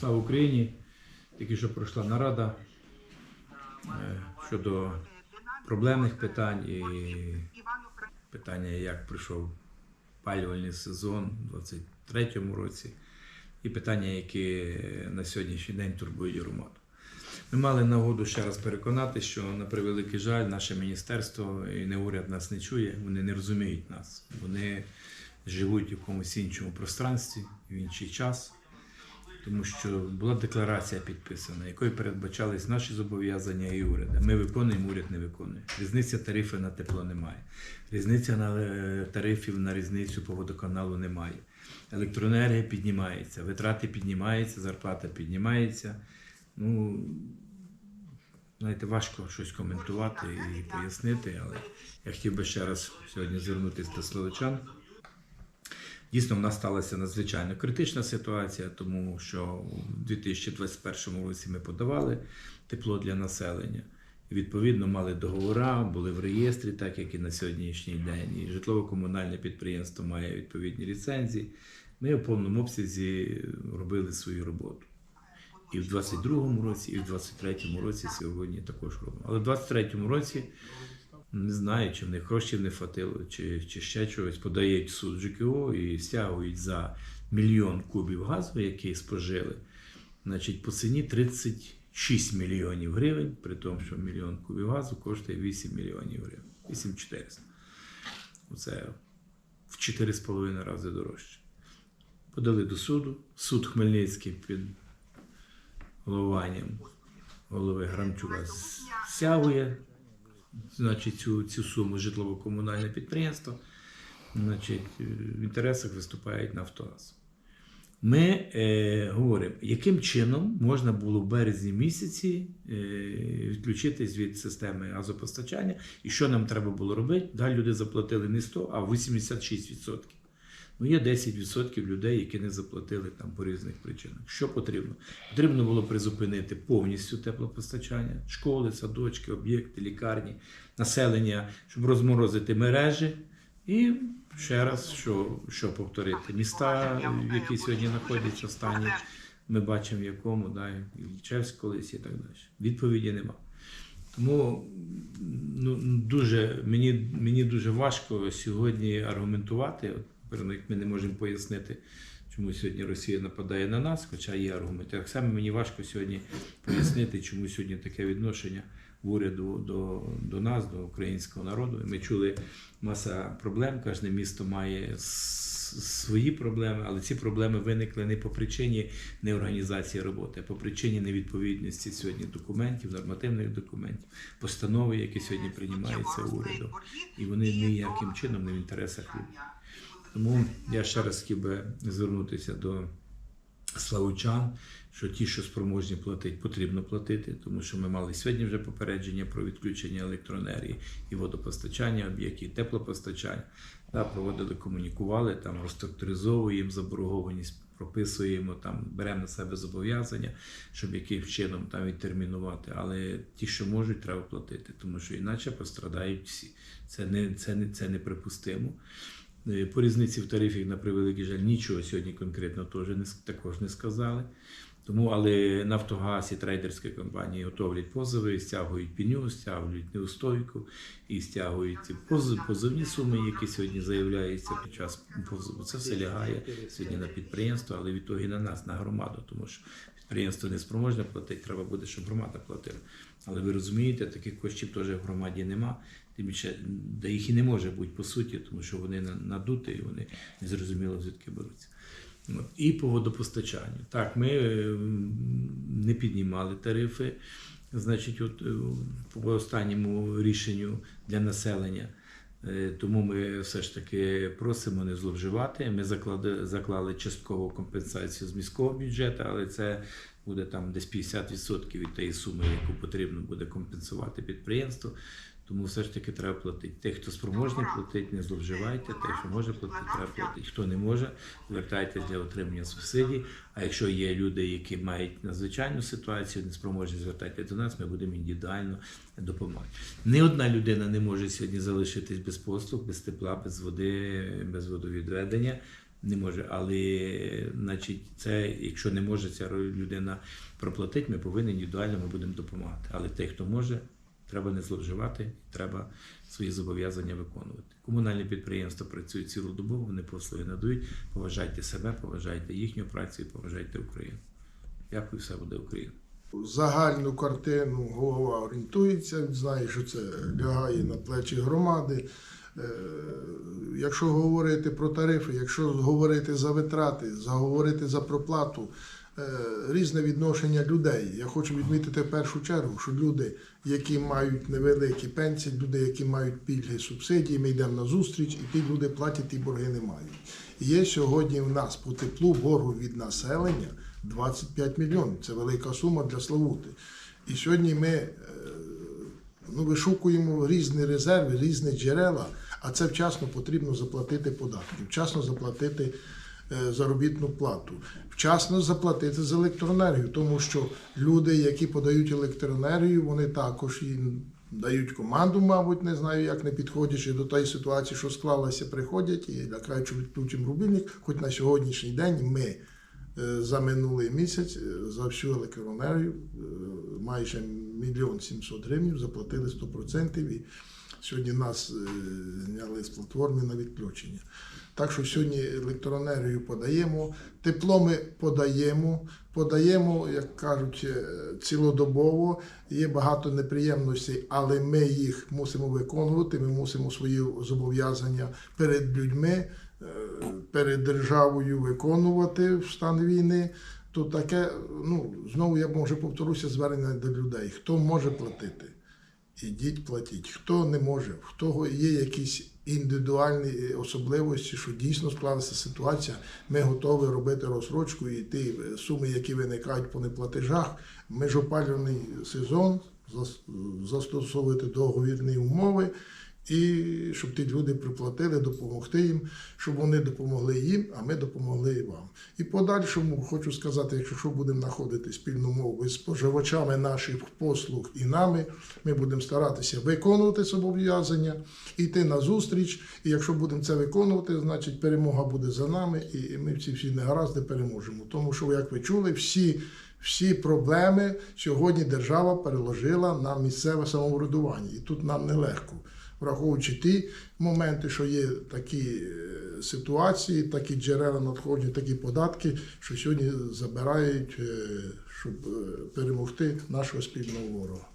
Слава Україні! Тільки що пройшла нарада е, щодо проблемних питань і питання, як пройшов палювальний сезон у 2023 році, і питання, які на сьогоднішній день турбують громаду. Ми мали нагоду ще раз переконати, що на превеликий жаль, наше міністерство і не уряд нас не чує, вони не розуміють нас. Вони живуть в якомусь іншому пространстві, в інший час. Тому що була декларація підписана, якою передбачались наші зобов'язання і уряду. Ми виконуємо, уряд не виконує. Різниця тарифів на тепло немає. Різниця на е, тарифів на різницю по водоканалу немає. Електроенергія піднімається, витрати піднімаються, зарплата піднімається. Ну, знаєте, важко щось коментувати і пояснити, але я хотів би ще раз сьогодні звернутися до словичан. Дійсно, в нас сталася надзвичайно критична ситуація, тому що у 2021 році ми подавали тепло для населення. Відповідно, мали договори, були в реєстрі, так як і на сьогоднішній день. І житлово-комунальне підприємство має відповідні ліцензії. Ми в повному обсязі робили свою роботу. І в 22-му році, і в 23-му році сьогодні також робимо. Але в 23-му році не знаю, чи в них грошей не хватило, чи, чи ще чогось. Подають суд ЖКО і стягують за мільйон кубів газу, який спожили, значить, по ціні 36 мільйонів гривень, при тому, що мільйон кубів газу коштує 8 мільйонів гривень. 8400. Оце в 4,5 рази дорожче. Подали до суду. Суд Хмельницький під головуванням голови Грамчука стягує значить, цю, цю суму житлово-комунальне підприємство, значить, е, в інтересах виступають Нафтогаз. Ми е, говоримо, яким чином можна було в березні місяці е, відключитись від системи газопостачання, і що нам треба було робити? Далі люди заплатили не 100, а 86%. Ну, є 10% людей, які не заплатили там по різних причинах. Що потрібно? Потрібно було призупинити повністю теплопостачання, школи, садочки, об'єкти, лікарні, населення, щоб розморозити мережі. І ще раз, що, що повторити, міста, які сьогодні знаходяться в стані, ми бачимо, в якому, да, і Лічевськ колись і так далі. Відповіді нема. Тому ну, дуже, мені, мені дуже важко сьогодні аргументувати. От, як ми не можемо пояснити, чому сьогодні Росія нападає на нас, хоча є аргументи. Так само мені важко сьогодні пояснити, чому сьогодні таке відношення в уряду до, до нас, до українського народу. Ми чули маса проблем, кожне місто має свої проблеми, але ці проблеми виникли не по причині неорганізації роботи, а по причині невідповідності сьогодні документів, нормативних документів, постанови, які сьогодні приймаються урядом. І вони ніяким чином не в інтересах людей. Тому я ще раз хотів би звернутися до славучан, що ті, що спроможні платити, потрібно платити, тому що ми мали сьогодні вже попередження про відключення електроенергії і водопостачання, об'єктів, теплопостачання. Да, проводили, комунікували, там розструктуризовуємо заборгованість, прописуємо, там беремо на себе зобов'язання, щоб яким чином там відтермінувати. Але ті, що можуть, треба платити, тому що іначе пострадають всі. Це не це не це неприпустимо. Е, По різниці в тарифі, на превеликий жаль, нічого сьогодні конкретно теж не, також не сказали. Тому, але Нафтогаз і трейдерські компанії готовлять позови, стягують пеню, стягують неустойку і стягують ці поз- позовні суми, які сьогодні заявляються під час позову. Це все лягає сьогодні на підприємство, але відтоді на нас, на громаду, тому що підприємство не спроможне платити, треба буде, щоб громада платила. Але ви розумієте, таких коштів теж в громаді нема. Тим більше, де їх і не може бути по суті, тому що вони на- надуті і вони не зрозуміло звідки беруться. І по водопостачанню. Так, ми е, не піднімали тарифи, значить, от, е, по останньому рішенню для населення. Е, Тому ми все ж таки просимо не зловживати. Ми заклали, заклали часткову компенсацію з міського бюджету, але це буде там десь 50% від тієї суми, яку потрібно буде компенсувати підприємство. Тому все ж таки треба платити. Тих, хто спроможний платити, не зловживайте. Тих, хто може платити, треба платити. Хто не може, звертайтеся для отримання субсидій. А якщо є люди, які мають надзвичайну ситуацію, не спроможні звертайтеся до нас, ми будемо індивідуально допомагати. Ні одна людина не може сьогодні залишитись без послуг, без тепла, без води, без водовідведення. не може. Але, значить, це, якщо не може ця людина проплатити, ми повинні індивідуально ми будемо допомагати. Але тих, хто може, треба не зловживати, треба свої зобов'язання виконувати. Комунальні підприємства працюють цілодобово, вони послуги надають. Поважайте себе, поважайте їхню працю і поважайте Україну. Дякую, все буде Україна. загальну картину голова орієнтується, він знає, що це лягає на плечі громади. Е, Якщо говорити про тарифи, якщо говорити за витрати, заговорити за проплату, е, різне відношення людей. Я хочу відмітити в першу чергу, що люди, які мають невеликі пенсії, люди, які мають пільги, субсидії, ми йдемо на зустріч, і ті люди платять, ті борги не мають. Є сьогодні в нас по теплу боргу від населення 25 мільйонів. Це велика сума для Славути. І сьогодні ми е, ну, вишукуємо різні резерви, різні джерела, а це вчасно потрібно заплатити податки, вчасно заплатити заробітну плату, вчасно заплатити за електроенергію, тому що люди, які подають електроенергію, вони також і дають команду, мабуть, не знаю, як не підходячи до тої ситуації, що склалася, приходять і лякають, що відключимо рубільник. Хоч на сьогоднішній день ми е, за минулий місяць е, за всю електроенергію е, майже мільйон сімсот гривень заплатили 100% і сьогодні нас е, зняли з платформи на відключення. Так що сьогодні електроенергію подаємо, тепло ми подаємо, подаємо, як кажуть, е, цілодобово. Є багато неприємностей, але ми їх мусимо виконувати. Ми мусимо свої зобов'язання перед людьми, е, перед державою виконувати в стан війни. То таке, ну знову я може повторюся, звернення до людей. Хто може платити? Ідіть платіть. Хто не може, в того є якісь індивідуальні особливості, що дійсно склалася ситуація. Ми готові робити розсрочку і ті е, суми, які виникають по неплатежах. Межопалювальний сезон зас- застосовувати договірні умови. І щоб ті люди приплатили, допомогти їм, щоб вони допомогли їм, а ми допомогли і вам. І подальшому хочу сказати, якщо будемо знаходити спільну мову з споживачами наших послуг і нами, ми будемо старатися виконувати зобов'язання, йти на зустріч. І якщо будемо це виконувати, значить перемога буде за нами, і ми ці всі негаразди переможемо. Тому що, як ви чули, всі. Всі проблеми сьогодні держава переложила на місцеве самоврядування, і тут нам нелегко враховуючи ті моменти, що є такі е, ситуації, такі джерела надходження, такі податки, що сьогодні забирають, е, щоб е, перемогти нашого спільного ворога.